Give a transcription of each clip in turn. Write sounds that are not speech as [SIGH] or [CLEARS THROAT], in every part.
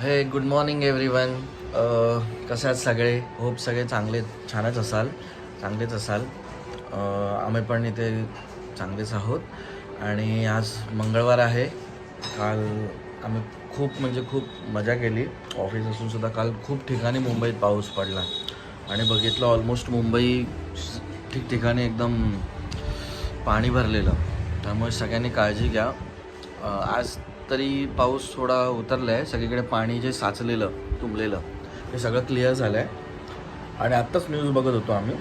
हे good morning every one कसे आहेत सगळे? होप सगळे चांगले छानच असाल. चांगलेच असाल. Uh, आम्ही पण इथे चांगलेच आहोत. आणि आज मंगळवार आहे. काल आम्ही खूप म्हणजे खूप मजा केली. ऑफिस असून सुद्धा काल खूप ठिकाणी मुंबईत पाऊस पडला. आणि बघितलं ऑलमोस्ट मुंबई ठिकठिकाणी एकदम पाणी भरलेलं. त्यामुळे सगळ्यांनी काळजी घ्या. आज तरी पाऊस थोडा उतरला आहे सगळीकडे पाणी जे साचलेलं तुंबलेलं हे सगळं क्लिअर झालं आहे आणि आत्ताच न्यूज बघत होतो आम्ही.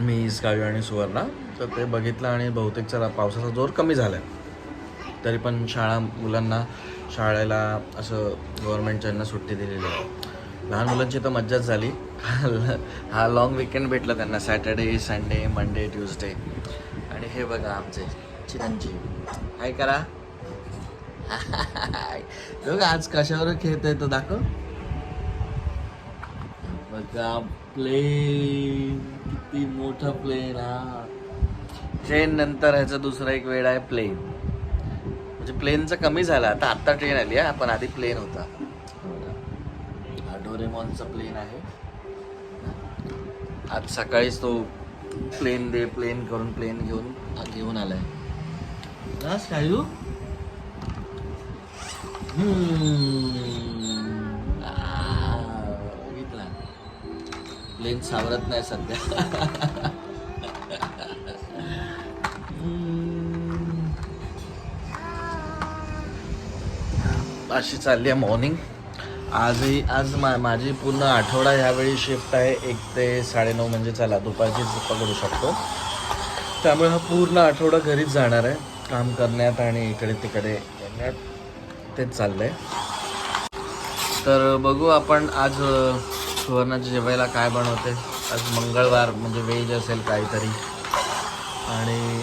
मी स्कायू आणि सुवर्णा. तर ते बघितलं आणि बहुतेक चला पावसाचा जोर कमी झाला आहे तरी पण शाळा मुलांना शाळेला असं गव्हर्नमेंटच्यांना सुट्टी दिलेली आहे. लहान मुलांची तर मज्जाच झाली. हा लॉंग विकेंड भेटला त्यांना. सॅटर्डे संडे मंडे ट्युजडे आणि हे बघा आमचे. चिरंजीव. काय करा. बघ आज कशावर खेळत आहे तो दाखव. बघा प्लेन किती मोठा प्लेन हा. ट्रेन नंतर ह्याचा दुसरा एक वेळ आहे प्लेन म्हणजे प्लेनचं कमी झालं. आता आत्ता ट्रेन आली आहे पण आधी प्लेन होता. हा डोरेमॉनचा प्लेन आहे. आज सकाळीच तो प्लेन दे प्लेन करून प्लेन घेऊन घेऊन आलाय. बस कायू बघितला प्लेन सावरत नाही सध्या अशी चालली आहे मॉर्निंग आजही आज मा माझी पूर्ण आठवडा ह्यावेळी शिफ्ट आहे एक ते साडेनऊ म्हणजे चला दुपारचीच पकडू शकतो त्यामुळे हा पूर्ण आठवडा घरीच जाणार आहे काम करण्यात आणि इकडे तिकडे येण्यात तेच चाललं आहे तर बघू आपण आज सुवर्णाच्या जेवायला काय बनवते. आज मंगळवार म्हणजे वेज असेल काहीतरी. आणि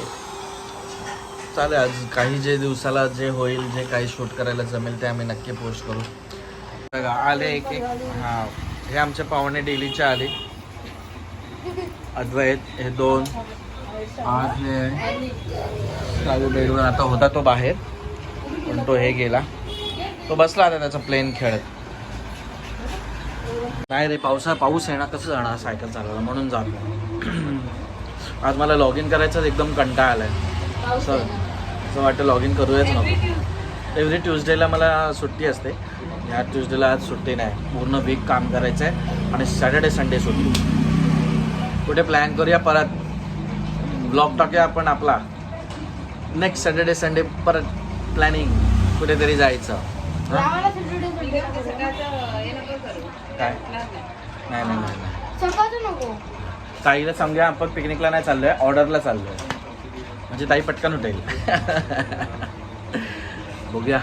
चालेल आज काही जे दिवसाला जे होईल जे काही शूट करायला जमेल ते आम्ही नक्की पोस्ट करू. बघा आले एक एक. हां हे आमचे पाहुणे डेलीचे आले. अद्वैत हे दोन. आज हे। बेडवर आता होता तो बाहेर पण तो हे गेला. तो बसला आता त्याचा प्लेन खेळत. नाही रे पावसा पाऊस येणार कसं जाणार सायकल चालवायला? म्हणून जातो. [CLEARS THROAT] आज मला लॉग इन करायचं एकदम कंटाळा आलाय. असं असं वाटतं लॉग इन करूयाच नको. एव्हरी ट्युजडेला मला सुट्टी असते. या ट्युजडेला आज सुट्टी नाही. पूर्ण वीक काम करायचं आहे आणि सॅटर्डे संडे सुट्टी. कुठे प्लॅन करूया परत? ब्लॉग टाकूया आपण आपला नेक्स्ट सॅटर्डे संडे परत प्लॅनिंग कुठेतरी जायचं? काय? नाही नाही नाही ताईला सांगूया आपण पिकनिकला नाही चाललोय ऑर्डरला चाललोय. म्हणजे ताई पटकन उठेल. [LAUGHS] बघूया.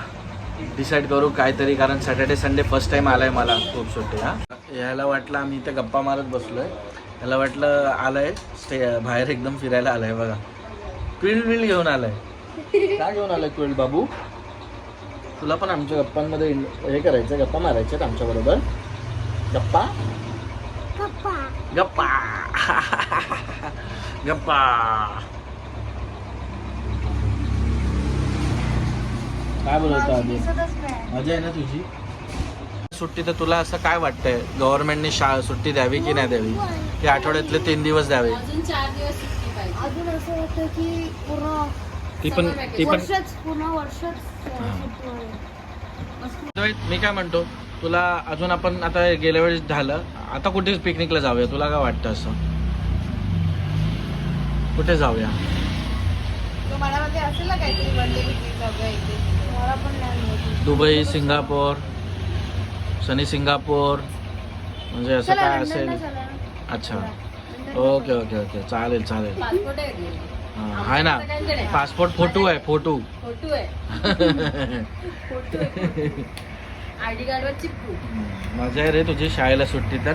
डिसाईड करू काहीतरी कारण सॅटर्डे संडे फर्स्ट टाइम आलाय मला खूप सुट्टी हा. यायला वाटलं आम्ही इथे गप्पा मारत बसलोय. याला वाटलं आलंय. स्टे बाहेर एकदम फिरायला आलाय बघा. क्विल विल घेऊन आलाय. काय घेऊन आलाय क्विल बाबू? तुला पण आमच्या गप्पांमध्ये हे करायचं गप्पा मारायच्यात आमच्या बरोबर. गप्पा? गप्पा. गप्पा. काय बोलतो दिसतच नाही. मजा आहे ना तुझी? सुट्टी तर तुला असं काय वाटतंय? गव्हर्नमेंटने शाळा सुट्टी द्यावी की नाही द्यावी? की आठवड्यातले तीन दिवस द्यावे. अजून चार दिवस सुट्टी पाहिजे. अजून असं होतं की पूर्ण ती पण ती पण वर्षच पूर्ण वर्षच. सुट्टी मी काय म्हणतो तुला अजून आपण आता गेल्या वेळेस झालं आता कुठे पिकनिकला जाऊया? तुला काय वाटतं असं? कुठे जाऊया? तो मनामध्ये असेल ना काहीतरी वनडे पिकनिक जाऊया इथे? मला पण नाही माहिती. दुबई सिंगापोर सनी सिंगापोर म्हणजे असं चला, काय लंडनला असेल? चला. अच्छा. Okay okay okay. चालेल चालेल. पासपोर्ट आहे. हा, ना. पासपोर्ट फोटो आहे फोटो फोटो आहे. फोटो आय डी कार्डवर चिपकू. मजा आहे रे तुझी शाळेला सुट्टी तर.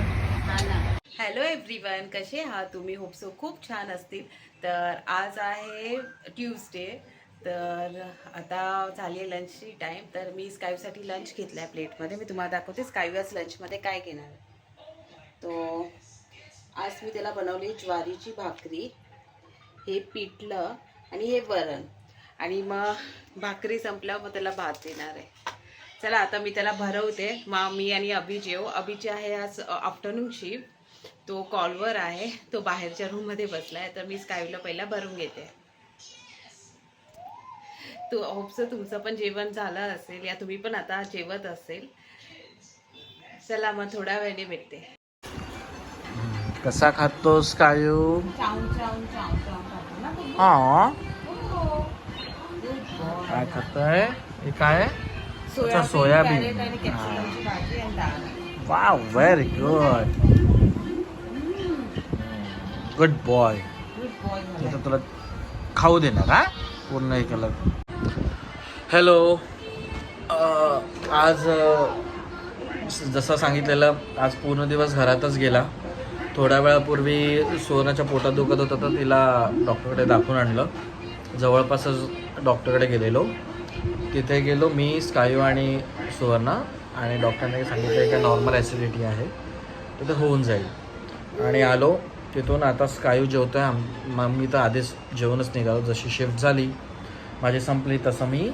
हा ना. हॅलो एव्हरीवन कसे आहात तुम्ही? होप सो खूप छान असतील. तर आज आहे ट्यूजडे तर आता झाली आहे लंचची टाईम तर मी स्कायूसाठी लंच घेतला आहे प्लेटमध्ये मी तुम्हाला दाखवते स्कायू आज लंचमध्ये काय घेणार आहे. आज मी त्याला बनवली ज्वारीची भाकरी. हे पिठलं आणि हे वरण. आणि मग भाकरी संपल्यावर मग त्याला भात देणार आहे. चला आता मी त्याला भरवते. मग मी आणि अभि जेव. अभिची आहे आज आफ्टरनून शिफ्ट तो कॉलवर आहे. तो बाहेरच्या रूममध्ये बसला आहे तर मी स्कायला पहिला भरून घेते. तू होपचं तुमचं पण जेवण झालं असेल. या तुम्ही पण आता जेवत असेल. चला मग थोड्या वेळाने भेटते. कसा खातोस कायू तू? हा हो. काय खातोय? हे काय? Soybean wow very good. Good boy. तुला खाऊ दे ना का पूर्ण हे केलं. हॅलो. आज जसं सांगितलेलं आज पूर्ण दिवस घरातच गेला. थोड्या वेळापूर्वी सुवर्णाच्या पोटात दुखत होतं तर तिला डॉक्टरकडे दाखवून आणलं. जवळपासच डॉक्टरकडे गेलेलो. तिथे गेलो मी स्कायू आणि सुवर्णा आणि डॉक्टरने सांगितलं की नॉर्मल ॲसिडिटी आहे. तर ते होऊन जाईल. आणि आलो. तिथून आता स्कायू जेवतो आहे मग मी तर आधीच जेवणच निघालो. जशी शिफ्ट झाली माझी संपली तसं मी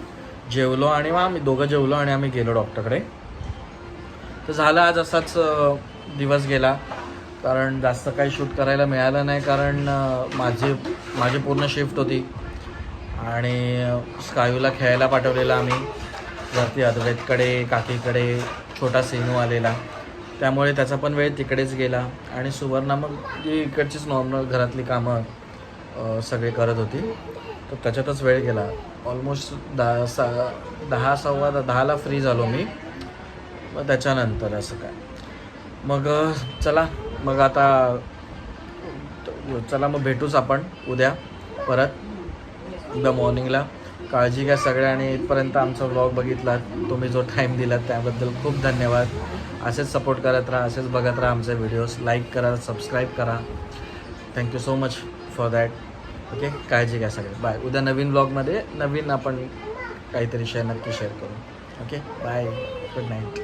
जेवलो आणि मग आम्ही दोघं जेवलो आणि आम्ही गेलो डॉक्टरकडे. तर झालं आज असाच दिवस गेला. कारण जास्त काही शूट करायला मिळालं नाही कारण माझे माझी माझी पूर्ण शिफ्ट होती. आणि स्कायूला खेळायला पाठवलेला आम्ही. वरती अद्वैतकडे काकीकडे छोटा सिनू आलेला. त्यामुळे त्याचा पण वेळ तिकडेच गेला. आणि सुवर्णा मग जी इकडचीच नॉर्मल घरातली कामं सगळे करत होती. तर त्याच्यातच वेळ गेला. ऑलमोस्ट दहा सा दहा सव्वा दहाला फ्री झालो मी. मग त्याच्यानंतर असं काय. मग चला. मग आता चला मग भेटूच आपण उद्या परत. उद्या मॉर्निंगला काळजी घ्या सगळ्या आणि इथपर्यंत आमचा व्लॉग बघितला तुम्ही जो टाईम दिलात त्याबद्दल खूप धन्यवाद. असेच सपोर्ट करत राहा असेच बघत राहा आमचे व्हिडिओज लाईक करा सबस्क्राईब करा. Thank you so much for that okay काळजी घ्या सगळे बाय उद्या नवीन ब्लॉगमध्ये नवीन आपण काहीतरी शेअर नक्की शेअर करू. Okay bye good night